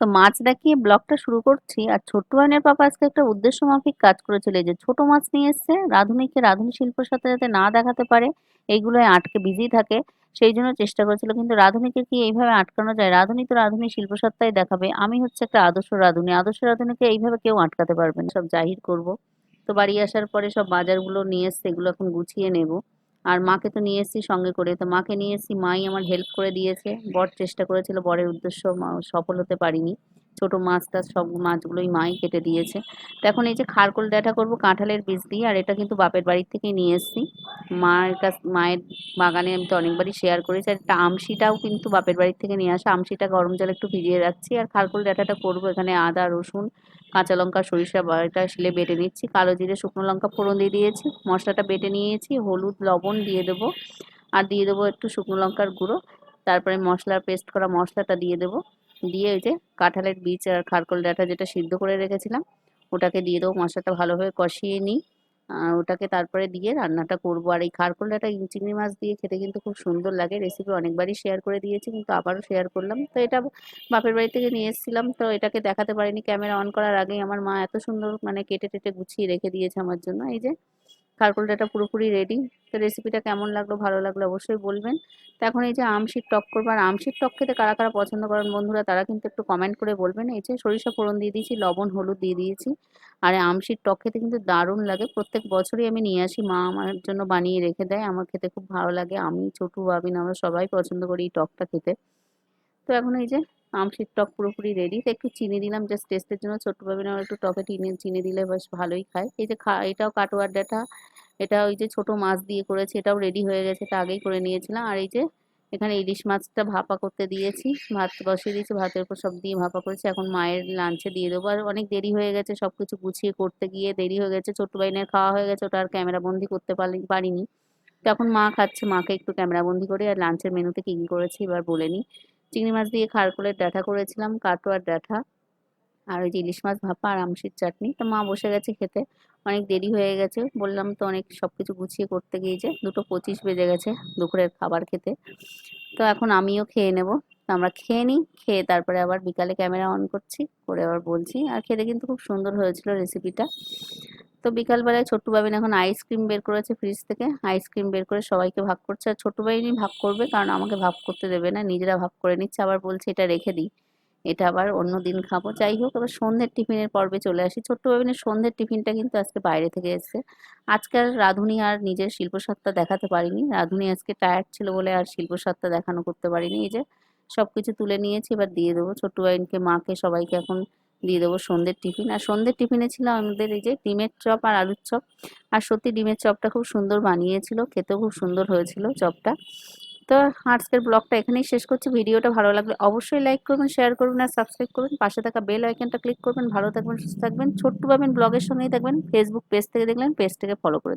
তো মাছ দেখিয়ে ব্লগটা শুরু করছি। আর ছোট্ট বানের পাপা আজকে একটা উদ্দেশ্য মাফিক কাজ করেছিল। যে ছোট মাছ নিয়ে এসছে, রাঁধুনিকে রাঁধুনি শিল্পের সাথে যাতে না দেখাতে পারে এইগুলোই আটকে বিজি থাকে। সেই জন্য চেষ্টা করেছিল, কিন্তু রাঁধুনিকে কি এইভাবে আটকানো যায়? রাঁধুনি তো রাঁধুনি শিল্পসত্তাই দেখাবে। আমি হচ্ছে একটা আদর্শ রাঁধুনি। আদর্শ রাঁধুনিকে এইভাবে কেউ আটকাতে পারবে না। সব জাহির করব। তো বাড়ি আসার পরে সব বাজারগুলো নিয়ে এসছে, এগুলো এখন গুছিয়ে নেব। আর মাকে তো নিয়ে এসেছি সঙ্গে করে। তো মাকে নিয়ে এসেছি, মাই আমার হেল্প করে দিয়েছে। বর চেষ্টা করেছিল, বরের উদ্দেশ্য সফল হতে পারিনি। ছোট মাছ টাছ সব মাছগুলোই মাই কেটে দিয়েছে। তো এখন এই যে খারকোল ডাঁটা করব, কাঁঠালের বীজ দিয়ে, আর এটা কিন্তু বাপের বাড়ির থেকেই নিয়ে এসেছি। মায়ের কাছ, মায়ের বাগানে আমি তো অনেকবারই শেয়ার করেছি। আর একটা আমশিটাও কিন্তু বাপের বাড়ির থেকে নিয়ে আসা। আমশিটা গরম জলে একটু ভিজিয়ে রাখছি। আর খারকোল ডাঁটাটা করব। এখানে আদা, রসুন, কাঁচা লঙ্কা, সরিষা বাটা শিলে বেটে নিচ্ছি। কালো জিরে, শুকনো লঙ্কা ফোড়ন দিয়ে দিয়েছি। মশলাটা বেটে নিয়েছি। হলুদ, লবণ দিয়ে দেবো। আর দিয়ে দেবো একটু শুকনো লঙ্কার গুঁড়ো। তারপরে মশলার পেস্ট করা মশলাটা দিয়ে দেবো। দিয়ে ওই যে কাঁঠালের বীজ আর খারকোল ডাঁটা যেটা সিদ্ধ করে রেখেছিলাম, ওটাকে দিয়ে দেবো। মশলাটা ভালোভাবে কষিয়ে নিই। ওটাকে তারপরে দিয়ে রান্নাটা করব। আর এই খারকোলাটা চিংড়ি মাছ দিয়ে খেতে কিন্তু খুব সুন্দর লাগে। রেসিপি অনেকবারই শেয়ার করে দিয়েছি, কিন্তু আবারও শেয়ার করলাম। তো এটা বাপের বাড়ি থেকে নিয়ে এসেছিলাম, তো এটাকে দেখাতে পারিনি। ক্যামেরা অন করার আগেই আমার মা এত সুন্দর মানে কেটে টেটে গুছিয়ে রেখে দিয়েছে আমার জন্য। এই যে খারকোল ডাঁটা পুরোপুরি রেডি তো রেসিপিটা কেমন লাগল, ভালো লাগল অবশ্যই বলবেন। তো এখন এই যে আমশির টক করব, আর আমশির টক খেতে কারা কারা পছন্দ করেন বন্ধুরা, তারা কিন্তু একটু কমেন্ট করে বলবেন। এই যে সরিষা ফোড়ন দিয়ে দিয়েছি, লবণ, হলুদ দিয়ে দিয়েছি। আর আমশির টক খেতে কিন্তু দারুণ লাগে। প্রত্যেক বছরই আমি নিয়ে আসি, মা আমার জন্য বানিয়ে রেখে দেয়। আমার খেতে খুব ভালো লাগে। আমি, ছোটু বাবিন আমরা সবাই পছন্দ করি এই টকটা খেতে। তো এখন এই যে আমশির টক পুরোপুরি রেডি তো একটু চিনি দিলাম জাস্ট টেস্টের জন্য। ছোট্ট আমার একটু টকে চিনি চিনি দিলে বেশ ভালোই খায়। এই যে খা, এটাও কাটোয়ার ডাঁটা। এটা ওই যে ছোট মাছ দিয়ে করেছি, এটাও রেডি হয়ে গেছে, এটা আগেই করে নিয়েছিলাম। আর এই যে এখানে ইলিশ মাছটা ভাপা করতে দিয়েছি, ভাত বসিয়ে দিয়েছি, ভাতের উপর সব দিয়ে ভাপা করেছি। এখন মায়ের লাঞ্চে দিয়ে দেবো। আর অনেক দেরি হয়ে গেছে সব কিছু গুছিয়ে করতে গিয়ে দেরি হয়ে গেছে। ছোট্ট বাইনের খাওয়া হয়ে গেছে, ওটা আর ক্যামেরা বন্দি করতে পারি পারিনি। তখন মা খাচ্ছে, মাকে একটু ক্যামেরা বন্দি করে, আর লাঞ্চের মেনুতে কী কী করেছি এবার বলে নিই চিংড়ি মাছ দিয়ে খারকোলের ডাঁটা করেছিলাম কাটোয়ার ডাঁটা। আর ওই ইলিশ মাছ ভাপা আর আমশির চাটনি। তো মা বসে গেছে খেতে, অনেক দেরি হয়ে গেছে। বললাম তো অনেক সব কিছু গুছিয়ে করতে গিয়ে যে দুটো পঁচিশ বেজে গেছে দুপুরের খাবার খেতে। তো এখন আমিও খেয়ে নেব। তো আমরা খেয়ে নিই, খেয়ে তারপরে আবার বিকালে ক্যামেরা অন করছি, করে আবার বলছি। আর খেতে কিন্তু খুব সুন্দর হয়েছিল রেসিপিটা। তো বিকালবেলায় ছোট্টু বাবিন এখন আইসক্রিম বের করেছে ফ্রিজ থেকে। আইসক্রিম বের করে সবাইকে ভাগ করছে। আর ছোট্টু বাবিনই ভাগ করবে কারণ আমাকে ভাগ করতে দেবে না, নিজেরা ভাগ করে নিচ্ছে। আবার বলছে, এটা রেখে দিই, এটা আবার অন্য দিন খাব। যাই হোক, এবার সন্ধ্যের টিফিনের পর্বে চলে আসি। ছোট্ট বাবিনের সন্ধ্যের টিফিনটা কিন্তু আজকে বাইরে থেকে এসেছে। আজকাল রাঁধুনি আর নিজের শিল্পসত্তা দেখাতে পারিনি। রাঁধুনি আজকে টায়ার্ড ছিল বলে আর শিল্পসত্তা দেখানো করতে পারিনি। এই যে সব কিছু তুলে নিয়েছি, এবার দিয়ে দেবো। ছোট্ট বাবিনকে মাকে, সবাইকে এখন দিয়ে দেবো সন্ধ্যের টিফিন। আর সন্ধ্যের টিফিনে ছিল আমাদের এই যে ডিমের চপ আর আলুর চপ। আর সত্যি ডিমের চপটা খুব সুন্দর বানিয়েছিল, খেতেও খুব সুন্দর হয়েছিল চপটা। তো আজকের ব্লগটা এখানেই শেষ করছি। ভিডিওটা ভালো লাগলে অবশ্যই লাইক করবেন শেয়ার করবেন আর সাবস্ক্রাইব করবেন। পাশে থাকা বেল আইকনটা ক্লিক করবেন। ভালো থাকবেন, সুস্থ থাকবেন। ছোট্ট পাবেন ব্লগের সঙ্গেই থাকবেন। ফেসবুক পেজ থেকে দেখলেন পেজটাকে ফলো করে